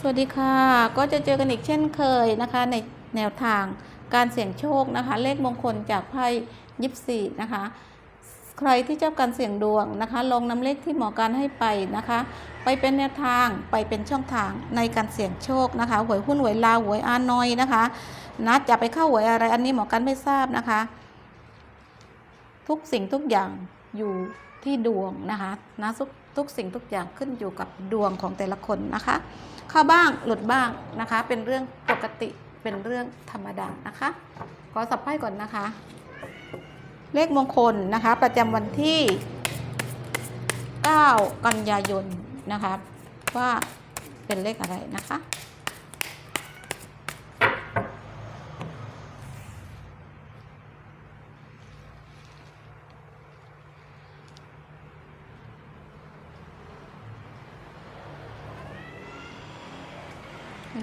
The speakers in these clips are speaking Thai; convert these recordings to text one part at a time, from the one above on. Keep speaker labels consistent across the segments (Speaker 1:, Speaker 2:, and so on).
Speaker 1: สวัสดีค่ะ ก็จะเจอกันอีกเช่นเคยนะคะ ในแนวทางการเสี่ยงโชคนะคะ เลขมงคลจากไพ่ยิปซีนะคะ ใครที่ชอบการเสี่ยงดวงนะคะ ลงนำเลขที่หมอการให้ไปนะคะ ไปเป็นแนวทางไปเป็นช่องทางในการเสี่ยงโชคนะคะหวยหุ้นหวยลาวหวยอานอยนะคะนะจะไปเข้าหวยอะไรอันนี้หมอการไม่ทราบนะคะ ทุกสิ่งทุกอย่างอยู่ที่ดวงนะคะนะทุกทุกสิ่งทุกอย่างขึ้นอยู่กับดวงของแต่ละคนนะคะ เข้าบ้างหลุดบ้างนะคะ เป็นเรื่องปกติเป็นเรื่องธรรมดานะคะขอสับไพ่ก่อนนะคะ เลขมงคลนะคะ ประจำวันที่ 9 กันยายนนะคะว่าเป็นเลขอะไรนะคะ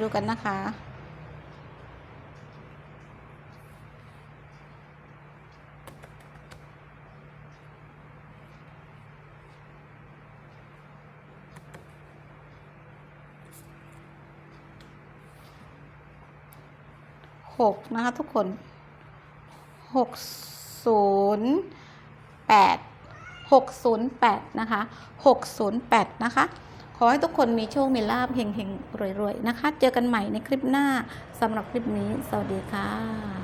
Speaker 1: ดูกันนะคะ หกนะคะทุกคนหกศูนย์แปดหกศูนย์แปดนะคะหกศูนย์แปดนะคะ อให้ทุกคนมีโชค มีลาภเฮงๆรวยๆนะคะ เจอกันใหม่ในคลิปหน้าสำหรับคลิปนี้ สวัสดีค่ะ